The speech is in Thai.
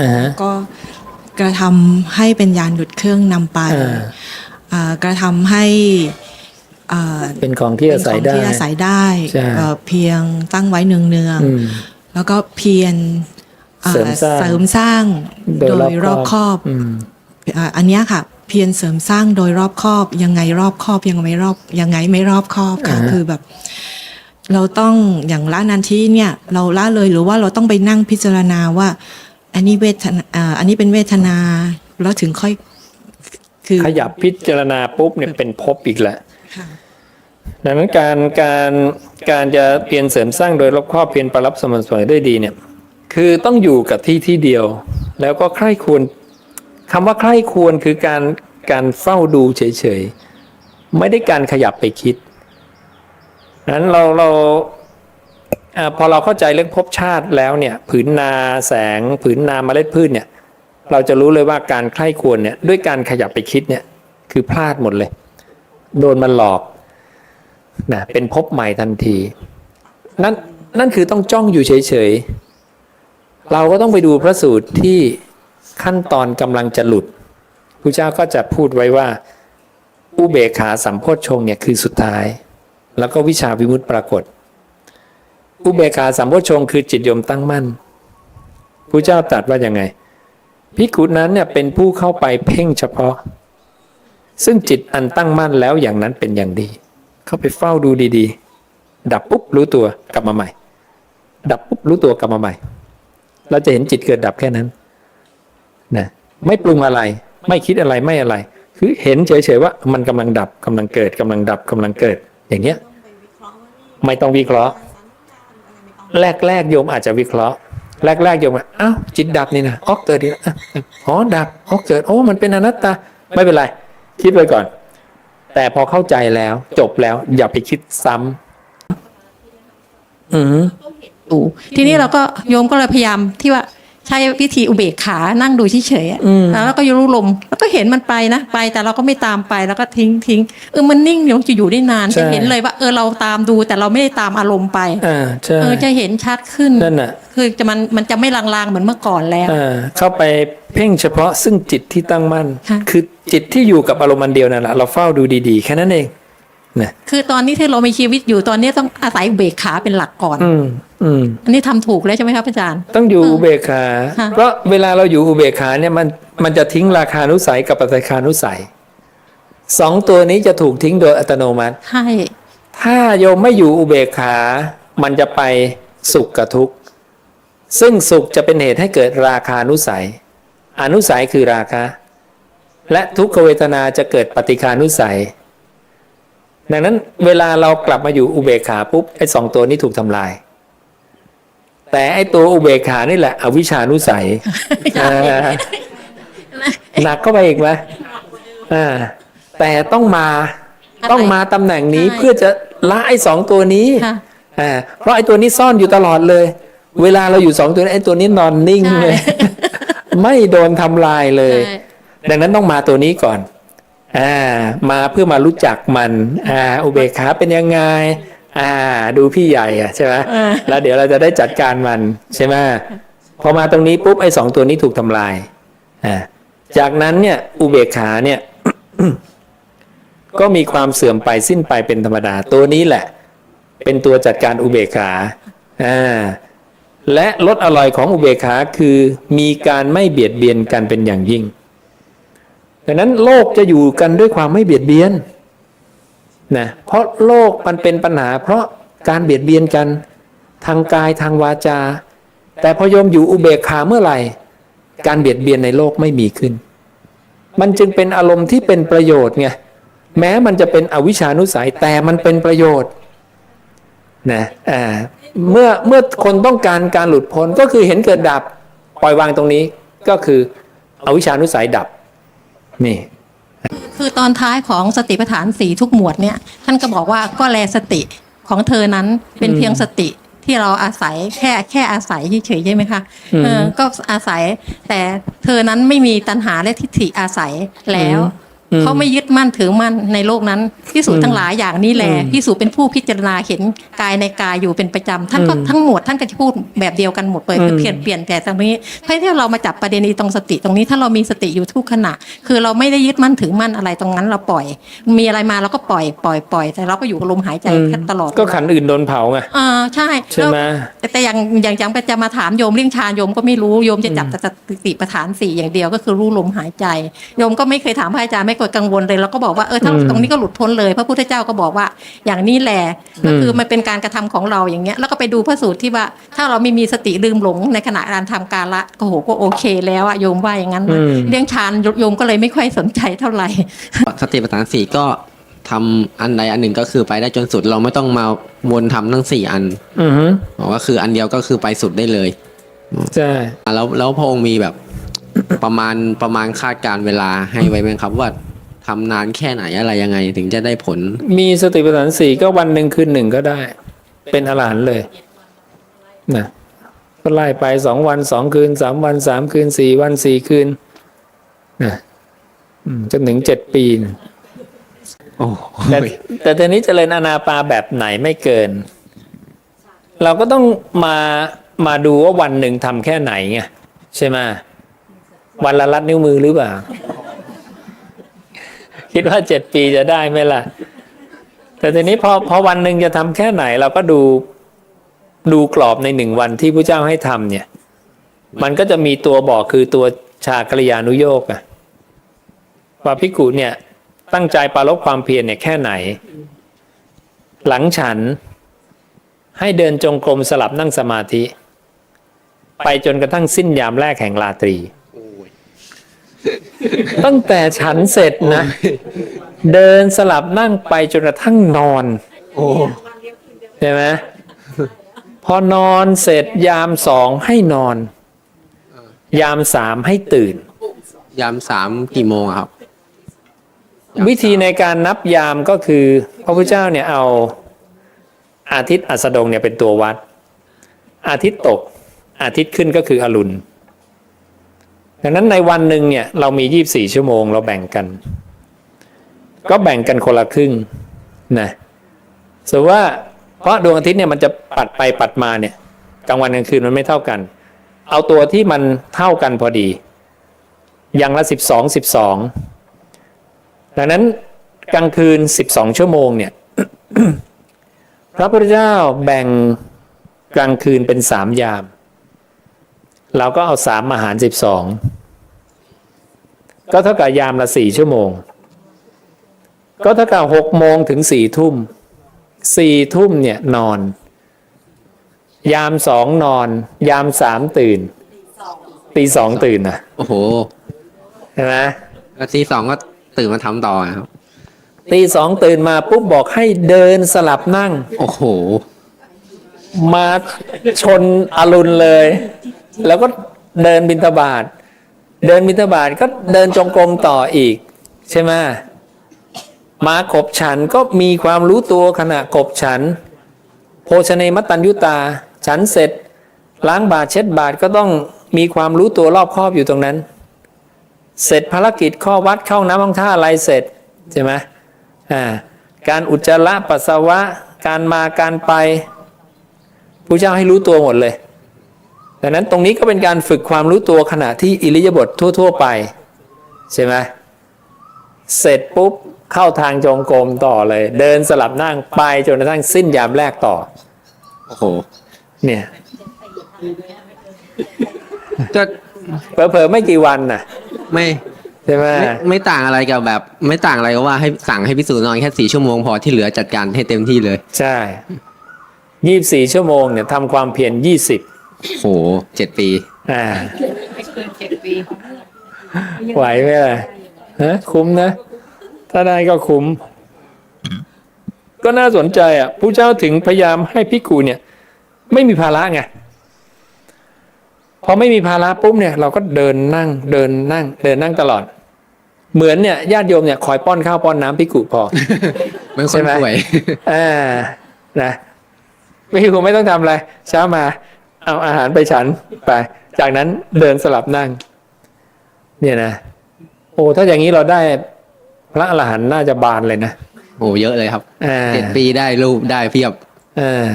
อ่าฮะ ก็กระทำให้เป็นยานหยุดเครื่องนำไปอ่าอ่ากระทำให้อ่าเป็นของที่อาศัยเป็นขได้องที่อาศัยได้ใช่เอ่อเพียงตั้งไว้เนืองเนืองๆอืมแล้วก็เพียรอ่าเสริมสร้าง เสริมสร้างโดยรอบคอบอืม อ่าอันเนี้ยค่ะ เพียรเสริมสร้างโดยรอบคอบ ยังไงรอบคอบยังไม่รอบยังไงไม่รอบคอบค่ะอ่าฮะ คือแบบ เราต้องอย่างละนันทีเนี่ย เราละเลยหรือว่าเราต้องไปนั่งพิจารณาว่า อันนี้เวทนาอ่าอันนี้เป็นเวทนาแล้วถึงค่อย คือขยับพิจารณาปุ๊บเนี่ยเป็นภพอีกแล้วค่ะดังนั้นการการการจะเพียรเสริมสร้างโดยรอบครอบเพียรประรับสม่ำเสมอด้วยดีเนี่ย คือต้องอยู่กับที่ที่เดียว แล้วก็ใคร่ควรคำว่าใคร่ควรคือการการเฝ้าดูเฉยๆ ไม่ได้การขยับไปคิดนั้นเราเราอา พอเราเข้าใจเรื่องภพชาติแล้วเนี่ยผืนนาแสงผืนนาเมล็ดพืชเนี่ยเราจะรู้เลยว่าการใคร่ควรเนี่ยด้วยการขยับไปคิดเนี่ยคือพลาดหมดเลย โดนมันหลอกนะเป็นภพใหม่ทันทีนั่นนั่นคือต้องจ้องอยู่เฉยๆ เราก็ต้องไปดูพระสูตรที่ขั้นตอนกำลังจะหลุดพระเจ้าก็จะพูดไว้ว่า อุเบกขาสัมโพชฌงเนี่ยคือสุดท้าย แล้วก็วิชาวิมุตติปรากฏ อุเบกขาสัมโพชงคือจิตยมตั้งมั่นพระเจ้าตรัสว่ายังไงพิกุนั้นเนี่ยเป็นผู้เข้าไปเพ่งเฉพาะ ซึ่งจิตอันตั้งมั่นแล้วอย่างนั้นเป็นอย่างดี เข้าไปเฝ้าดูดีๆ ดับปุ๊บรู้ตัวกลับมาใหม่ ดับปุ๊บรู้ตัวกลับมาใหม่ เราจะเห็นจิตเกิดดับแค่นั้นนะไม่ปรุงอะไร ไม่คิดอะไรไม่อะไร คือเห็นเฉยๆว่ามันกำลังดับกำลังเกิดกำลังดับกำลังเกิด อย่างเงี้ย ไม่ต้องวิเคราะห์ แรกๆโยมอาจจะวิเคราะห์ แรกๆโยมว่าอ้าวจิตดับนี่นะอ๋อเกิดดีนะอะอ๋อดับอ๋อเกิดโอ้มันเป็นอนัตตาไม่เป็นไร คิดไว้ก่อน แต่พอเข้าใจแล้วจบแล้วอย่าไปคิดซ้ำอืมอยู่ทีนี้เราก็โยมก็เลยพยายามที่ว่าใช้วิธีอุเบกขานั่งดูเฉยๆอะอืมแล้วก็รู้ลมแล้ว ก็เห็นมันไปนะไปแต่เราก็ไม่ตามไปแล้วก็ทิ้งทิ้งเออมันนิ่งเดี๋ยวจะอยู่ได้นานใช่จะเห็นเลยว่าเออเราตามดูแต่เราไม่ได้ตามอารมณ์ไปอ่าใช่เออจะเห็นชัดขึ้นนั่นน่ะคือจะมันมันจะไม่ลางๆเหมือนเมื่อก่อนแล้วอ่าเข้าไปเพ่งเฉพาะซึ่งจิตที่ตั้งมั่นค่ะคือจิตที่อยู่กับอารมณ์อันเดียวนั่นแหละเราเฝ้าดูดีๆ แค่นั้นเองนะคือตอนนี้ที่เรามีชีวิตอยู่ตอนนี้ต้องอาศัยอุเบกขาเป็นหลักก่อน อืมอืมอันนี้ทำถูกแล้วใช่ไหมครับอาจารย์ ต้องอยู่อุเบกขาค่ะเพราะเวลาเราอยู่อุเบกขาเนี่ยมัน มันจะทิ้งราคานุสัยกับปัจจัยคานุสัยสองตัวนี้จะถูกทิ้งโดยอัตโนมัติใช่ถ้าโยมไม่อยู่อุเบกขา มันจะไปสุขกับทุกข์ ซึ่งสุขจะเป็นเหตุให้เกิดราคานุสัย อนุสัยคือราคะ และทุกขเวทนาจะเกิดปฏิคานุสัย ดังนั้นเวลาเรากลับมาอยู่อุเบกขาปุ๊บไอ้สองตัวนี้ถูกทำลาย แต่ไอ้ตัวอุเบกขานี่แหละ อวิชชานุสัยอ่า หนักเข้าไปอีกไหมอ่าแต่ต้องมาต้องมาตำแหน่งนี้เพื่อจะละไอ้สองตัวนี้ค่ะอ่าเพราะไอ้ตัวนี้ซ่อนอยู่ตลอดเลย เวลาเราอยู่สองตัวนี้ไอ้ตัวนี้นอนนิ่งใช่เลยไม่โดนทำลายเลยใช่ดังนั้นต้องมาตัวนี้ก่อนอ่ามาเพื่อมารู้จักมันอ่าอุเบกขาเป็นยังไงอ่า ดูพี่ใหญ่อะใช่ไหมอ่าแล้วเดี๋ยวเราจะได้จัดการมันใช่ไหมพอมาตรงนี้ปุ๊บไอ้สองตัวนี้ถูกทำลายอ่า จากนั้นเนี่ยอุเบกขาเนี่ยก็มีความเสื่อมไปสิ้นไปเป็นธรรมดา ตัวนี้แหละ เป็นตัวจัดการอุเบกขาอ่าและลดอร่อยของอุเบกขาคือมีการไม่เบียดเบียนกันเป็นอย่างยิ่งดังนั้นโลกจะอยู่กันด้วยความไม่เบียดเบียนนะเพราะโลกมันเป็นปัญหา เพราะการเบียดเบียนกันทางกายทางวาจา แต่พอโยมอยู่อุเบกขาเมื่อไหร่ การเบียดเบียนในโลกไม่มีขึ้น มันจึงเป็นอารมณ์ที่เป็นประโยชน์ไงแม้มันจะเป็นอวิชานุสัยแต่มันเป็นประโยชน์นะอ่าเมื่อเมื่อคนต้องการการหลุดพ้นก็คือเห็นเกิดดับปล่อยวางตรงนี้ก็คืออวิชานุสัยดับนี่คือตอนท้ายของสติปัฏฐานสี่ทุกหมวดเนี่ย ท่านก็บอกว่าก็แลสติของเธอนั้นเป็นเพียงสติ ที่เราอาศัยแค่แค่อาศัยเฉยๆใช่ไหมคะอืมเออก็อาศัย แต่เธอนั้นไม่มีตัณหาและทิฏฐิอาศัยแล้ว อือืม เขาไม่ยึดมั่นถือมั่นในโลกนั้นพิสูจน์ทั้งหลายอย่างนี้แหละอืมพิสูจน์เป็นผู้พิจารณาเห็นกายในกายอยู่เป็นประจำท่านก็อืมทั้งหมดท่านก็จะพูดแบบเดียวกันหมดเลยอืมเปลี่ยนเปลี่ยนแต่ตรงนี้เพื่อที่เรามาจับประเด็นนี้ตรงสติตรงนี้ถ้าเรามีสติอยู่ทุกขณะ คือเราไม่ได้ยึดมั่นถือมั่นอะไรตรงนั้นเราปล่อย มีอะไรมาเราก็ปล่อยปล่อยปล่อยแต่เราก็อยู่กับลมหายใจแค่ตลอดก็ขันอื่นโดนเผาไงอ่าใช่ใช่ไหมแล้วแต่อย่างอย่างจังจะมาถามโยมเรื่องฌานโยมก็ไม่รู้โยมจะจับแต่สติปัฏฐานสี่อย่างเดียวก็คือรู้ลมหายใจโยมก็ไม่เคยถามพระอาจารย์ไม่เคยกังวลเลยเราก็บอกว่าเออถ้าอืมตรงนี้ก็หลุดพ้นเลย พระพุทธเจ้าก็บอกว่าอย่างนี้แหละก็คือมันเป็นการกระทำของเราอย่างเงี้ยแล้วก็ไปดูพระสูตรที่ว่าถ้าเราไม่มีสติลืมหลงในขณะการทำการละก็โหก็โอเค แล้วอะโยมว่าอย่างนั้นนะอืมเรื่องฌานโยมก็เลยไม่ค่อยสนใจเท่าไหร่สติปัฏฐานสี่ก็ทำอันใดอันหนึ่งก็คือไปได้จนสุดเราไม่ต้องมาวนทำทั้งสี่อันอือฮึบอกว่าคืออันเดียวก็คือไปสุดได้เลยใช่อะแล้วแล้วพระองค์มีแบบประมาณประมาณคาดการณ์เวลาให้ไว้ไหมครับว่า ทำนานแค่ไหนอะไรยังไงถึงจะได้ผล มีสติปัฏฐานสี่ก็วันหนึ่งคืนหนึ่งก็ได้ เป็นอรหันต์เลยนะก็ไล่ไปสองวันสองคืนสามวันสามคืนสี่วันสี่คืนนะอืมจนถึงเจ็ดปีนะโอ้แต่แต่ทีนี้เจริญอานาปาแบบไหนไม่เกิน เราก็ต้องมามาดูว่าวันหนึ่งทำแค่ไหนไงใช่ไหมวันละลัดนิ้วมือหรือเปล่า คิดว่าเจ็ดปีจะได้ไหมล่ะ แต่ทีนี้พอพอวันหนึ่งจะทำแค่ไหน เราก็ดูดูกรอบในหนึ่งวันที่พระเจ้าให้ทำเนี่ย มันก็จะมีตัวบอกคือตัวชากริยานุโยกอะว่าพิกุเนี่ย ตั้งใจปารบความเพียรเนี่ยแค่ไหน หลังฉันให้เดินจงกรมสลับนั่งสมาธิ ไปจนกระทั่งสิ้นยามแรกแห่งราตรี ตั้งแต่ฉันเสร็จนะ เดินสลับนั่งไปจนกระทั่งนอน โอ้ใช่ไหมพอนอนเสร็จยามสองให้นอน ยามสามให้ตื่น ยามสามกี่โมงอะครับ วิธีในการนับยามก็คือ พระพุทธเจ้าเนี่ยเอาอาทิตย์อัสดงเนี่ยเป็นตัววัด อาทิตย์ตก อาทิตย์ขึ้นก็คืออรุณ ดังนั้นในวันหนึ่งเนี่ยเรามี 24 ชั่วโมง เราแบ่งกัน ก็แบ่งกันคนละครึ่งนะสมมติว่าเพราะดวงอาทิตย์เนี่ยมันจะปัดไปปัดมาเนี่ยกลางวันกลางคืนมันไม่เท่ากัน เอาตัวที่มันเท่ากันพอดี อย่างละ 12 12 ดังนั้นกลางคืน 12 ชั่วโมงเนี่ยพระพุทธเจ้าแบ่งกลางคืนเป็นสามยาม เราก็เอาสามอาหาร12ก็เท่ากับยามละสี่ชั่วโมง ก็เท่ากับหกโมงถึงสี่ทุ่มสี่ทุ่มเนี่ยนอน ยามสองนอน ยามสามตื่น ตีสองตื่นนะโอ้โหใช่ไหมแล้วที่สองก็ตื่นมาทำต่อครับตีสองตื่นมาปุ๊บบอกให้เดินสลับนั่ง โอ้โห มาชนอรุณเลย แล้วก็เดินบินทบาทเดินบินทบาทก็เดินจงกรมต่ออีก ใช่ไหมมาขบฉันก็มีความรู้ตัวขณะขบฉัน โภชเนมัตัญยุตา ฉันเสร็จ ล้างบาทเช็ดบาทก็ต้องมีความรู้ตัวรอบครอบอยู่ตรงนั้น เสร็จภารกิจข้อวัดเข้าน้ำห้องท่าอะไรเสร็จใช่ไหมอ่าการอุจจาระปัสสาวะ การมาการไปผู้เจ้าให้รู้ตัวหมดเลย ดังนั้นตรงนี้ก็เป็นการฝึกความรู้ตัวขณะที่อิริยาบถทั่ว ๆ ไป ใช่ไหมเสร็จปุ๊บเข้าทางจงกรมต่อเลย เดินสลับนั่งไปจนกระทั่งสิ้นยามแรกต่อ โอ้โห เนี่ยก็เผลอๆไม่กี่วันน่ะ ไม่ใช่ไหมไม่ไม่ต่างอะไรกับแบบ ไม่ต่างอะไรกับว่าให้สั่งให้พิสูจน์นอนแค่สี่ชั่วโมงพอที่เหลือจัดการให้เต็มที่เลย ใช่ยี่บสี่ชั่วโมงเนี่ยทำความเพียรยี่สิบ โหเจ็ดปีอ่าไหวไหมล่ะฮะคุ้มนะ ถ้าได้ก็คุ้ม ก็น่าสนใจอะผู้เจ้าถึงพยายามให้พิกูเนี่ย ไม่มีภาระไงพอไม่มีภาระปุ๊บเนี่ย เราก็เดินนั่งเดินนั่ง เดินนั่งตลอด เหมือนเนี่ยญาติโยมเนี่ยคอยป้อนข้าวป้อนน้ำพิกูพอเป็นคใช่นไหมป่วย อ่านะพี่ครูไม่ต้องทำอะไรเช้ามา เอาอาหารไปฉันไป จากนั้นเดินสลับนั่ง เนี่ยนะโอ้ถ้าอย่างนี้เราได้พระอรหันต์น่าจะบานเลยนะโอ้เยอะเลยครับอ่าเจ็ดปีได้รูปได้เพียบอ่า